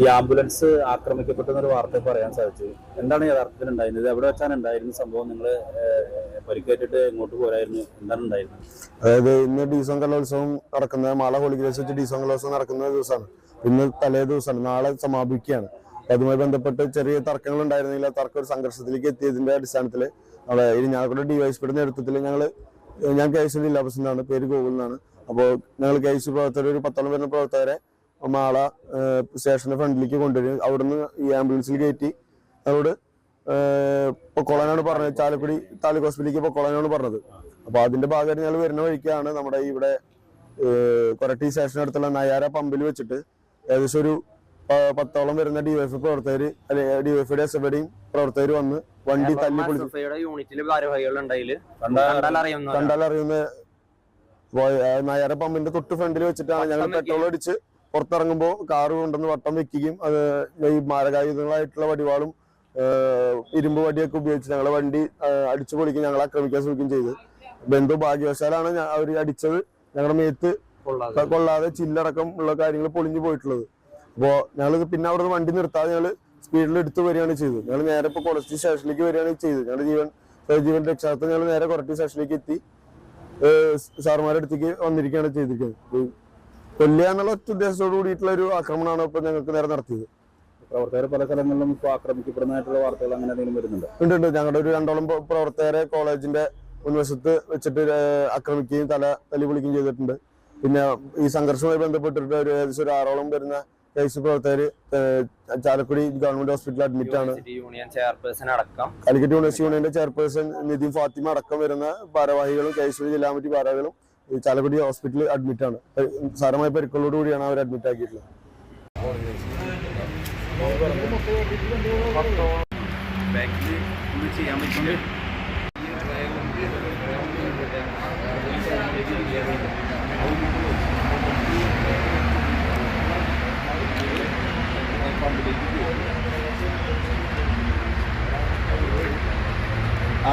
ഈ ആംബുലൻസ് ആക്രമിക്കപ്പെട്ടെന്ന ഒരു വാർത്ത പറയാൻ സാധിച്ചു. എന്താണ് യഥാർത്ഥത്തിൽ ഉണ്ടായിരുന്നത്? എവിടെ വെച്ചാണ് ഉണ്ടായിരുന്ന സംഭവം? നിങ്ങൾ പരിക്കേറ്റിട്ട് എങ്ങോട്ട് പോരായിരുന്നു? എന്താണ് ഉണ്ടായിരുന്നത്? അതായത് ഇന്ന് ഡീസോൺ കലോത്സവം നടക്കുന്ന മാള ഹോളിഗ്രേസ് വെച്ച് ഡീസോൺ കലോത്സവം നടക്കുന്ന ദിവസമാണ്. ഇന്ന് തലേ ദിവസമാണ്. നാളെ സമാപിക്കുകയാണ്. അതുമായി ബന്ധപ്പെട്ട് ചെറിയ തർക്കങ്ങൾ ഉണ്ടായിരുന്നില്ല. തർക്കം ഒരു സംഘർഷത്തിലേക്ക് എത്തിയതിന്റെ അടിസ്ഥാനത്തിൽ നമ്മളെ ഇരിഞ്ഞാലക്കുട പെടുന്ന നേതൃത്വത്തിൽ ഞങ്ങൾ ഞാൻ കെ എസ് ജില്ലാ പ്രസിഡന്റാണ് പേര് ഗോകുൽ എന്നാണ് അപ്പോൾ ഞങ്ങൾ കെ എസ് പ്രവർത്തകർ ഒരു പത്തോളം വരുന്ന പ്രവർത്തകരെ മാള സ്റ്റേഷന്റെ ഫ്രണ്ടിലേക്ക് കൊണ്ടുവരും. അവിടുന്ന് ഈ ആംബുലൻസിൽ കയറ്റി ഞങ്ങളോട് പൊക്കോളാനാണ് പറഞ്ഞത്. ചാലക്കുടി താലൂക്ക് ഹോസ്പിറ്റലിലേക്ക് പൊക്കോളാനാണ് പറഞ്ഞത്. അപ്പൊ അതിന്റെ ഭാഗമായിട്ട് ഞങ്ങൾ വരുന്ന വഴിക്കാണ് നമ്മുടെ ഇവിടെ ഏഹ് കൊരട്ടി സ്റ്റേഷനടുത്തുള്ള നയാര പമ്പിൽ വെച്ചിട്ട് ഏകദേശം ഒരു പത്തോളം വരുന്ന ഡിവൈഫ് പ്രവർത്തകർ അല്ലെ ഡിവൈഫിയുടെ എസ് എഫ് പ്രവർത്തകർ വന്ന് വണ്ടി തല്ലി കണ്ടാലറിയുന്ന കണ്ടാൽ അറിയുന്ന നയാര പമ്പിന്റെ തൊട്ട് ഫ്രണ്ടിൽ വെച്ചിട്ടാണ് ഞങ്ങൾ പെട്രോൾ അടിച്ച് പുറത്തിറങ്ങുമ്പോൾ കാറ് കൊണ്ടുവന്ന് വട്ടം വെക്കുകയും അത് ഈ മാരകായുധങ്ങളായിട്ടുള്ള വടിവാളും ഇരുമ്പ് വടിയൊക്കെ ഉപയോഗിച്ച് ഞങ്ങളെ വണ്ടി അടിച്ചു പൊളിക്കും ഞങ്ങളെ ആക്രമിക്കാൻ ശ്രമിക്കുകയും ചെയ്തു. ബന്ധു ഭാഗ്യവശാലാണ് അവർ അടിച്ചത്. ഞങ്ങളുടെ മേത്ത് കൊള്ളാതെ. ചില്ലടക്കം ഉള്ള കാര്യങ്ങൾ പൊളിഞ്ഞു പോയിട്ടുള്ളത്. അപ്പോ ഞങ്ങൾ പിന്നെ അവിടെ വണ്ടി നിർത്താതെ ഞങ്ങൾ സ്പീഡിൽ എടുത്ത് വരികയാണ് ചെയ്തത്. ഞങ്ങൾ നേരെ ഇപ്പൊ കൊളസ്റ്റി സ്റ്റേഷനിലേക്ക് വരികയാണ് ചെയ്തത്. ഞങ്ങളുടെ ജീവൻ ജീവൻ രക്ഷാർത്ഥം ഞങ്ങൾ നേരെ കുറച്ച് സ്റ്റേഷനിലേക്ക് എത്തി. സാർമാരുടെ അടുത്തേക്ക് വന്നിരിക്കുകയാണ് ചെയ്തിരിക്കുന്നത്. കൊല്ലുക എന്നുള്ള ഒറ്റ ഉദ്ദേശത്തോട് കൂടിയിട്ടുള്ള ഒരു ആക്രമണമാണ് ഇപ്പൊ ഞങ്ങൾക്ക് നേരെ നടത്തിയത്. പ്രവർത്തകർ പല സ്ഥലങ്ങളിലും ഇപ്പോൾ ആക്രമിക്കപ്പെടുന്നതായിട്ടുള്ള വാർത്തകൾ അങ്ങനെ എന്തെങ്കിലും വരുന്നുണ്ട്? ഉണ്ട് ഉണ്ട്. ഞങ്ങളുടെ ഒരു രണ്ടോളം പ്ര- പ്രവർത്തകരെ കോളേജിന്റെ മുൻവശത്ത് വെച്ചിട്ട് ആക്രമിക്കുകയും തല തല്ലി പൊളിക്കുകയും ചെയ്തിട്ടുണ്ട്. പിന്നെ ഈ സംഘർഷവുമായി ബന്ധപ്പെട്ടിട്ട് ഒരു ഏകദേശം ഒരു ആറോളം വരുന്ന കേസ് പ്രവർത്തകർ ചാലക്കുടി ഗവൺമെന്റ് ഹോസ്പിറ്റലിൽ അഡ്മിറ്റ് ആണ്. യൂണിവേഴ്സിറ്റി യൂണിയൻ ചെയർപേഴ്സൺ അടക്കം. കാലിക്കറ്റ് യൂണിവേഴ്സിറ്റി യൂണിയന്റെ ചെയർപേഴ്സൺ നിതിൻ ഫാത്തിമ അടക്കം വരുന്ന ഭാരവാഹികളും കേസ് ജില്ലാ കമ്മിറ്റി ഭാരവാഹികളും ഈ ചാലക്കുടി ഹോസ്പിറ്റലിൽ അഡ്മിറ്റ് ആണ്. സാരമായ പരിക്കുകളോട് കൂടിയാണ് അവർ അഡ്മിറ്റ് ആക്കിയിട്ടുള്ളത്. ആ